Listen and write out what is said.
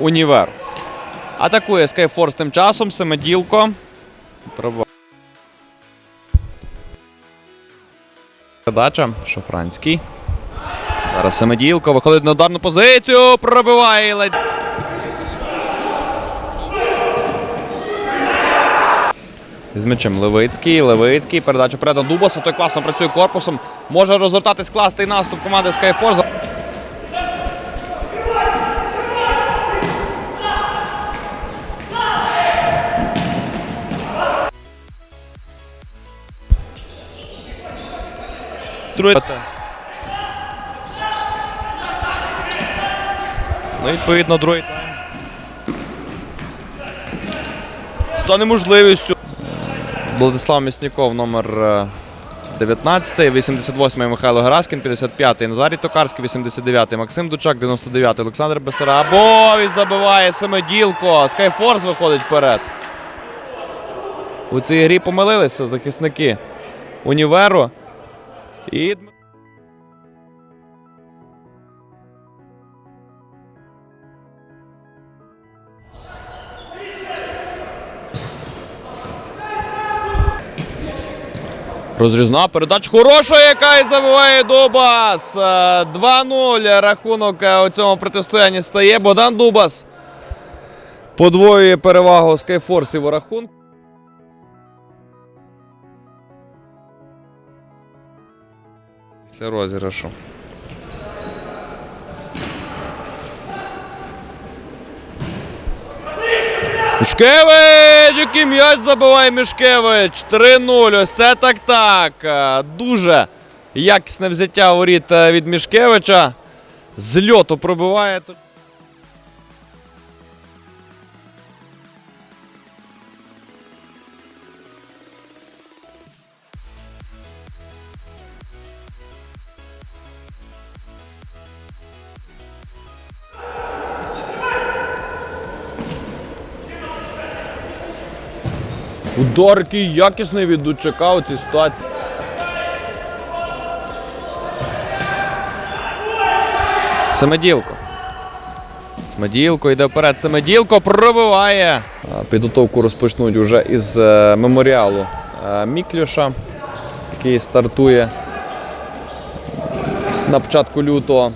Універ. Атакує Скайфорс тим часом. Пробиває. Передача. Шофранський. Зараз Семиділко виходить на ударну позицію. Пробиває ледь. З м'ячем Левицький. Левицький. Передача вперед на Дубаса. Той класно працює корпусом. Може розгортатись класний наступ команди Skyforce. Друге. Ну, відповідно, другий тайм. Стане можливістю. Владислав Місніков, номер е, 19, 88 Михайло Гераскін, 55 Назарій Токарський, 89 Максим Дучак, 99 Олександр Бесара. Бесарабович забиває семиділко. Скайфорс виходить вперед. У цій грі помилилися захисники універу. І Розрізна передача хороша, яка і забиває Дубас. Е, 2-0 рахунок е, у цьому протистоянні стає. Богдан Дубас подвоює перевагу Скайфорсів у рахунку. Після розіграшу. Мішкевич! Який м'яч забиває Мішкевич! 3-0. Все так так. Е, Дуже якісне взяття воріт е, від Мішкевича. З льоту пробиває. Удар який якісний від Дучака у цій ситуації. Семиділко. Семиділко йде вперед. Семиділко пробиває. Підготовку розпочнуть вже із е, меморіалу е, Міклюша, який стартує на початку лютого.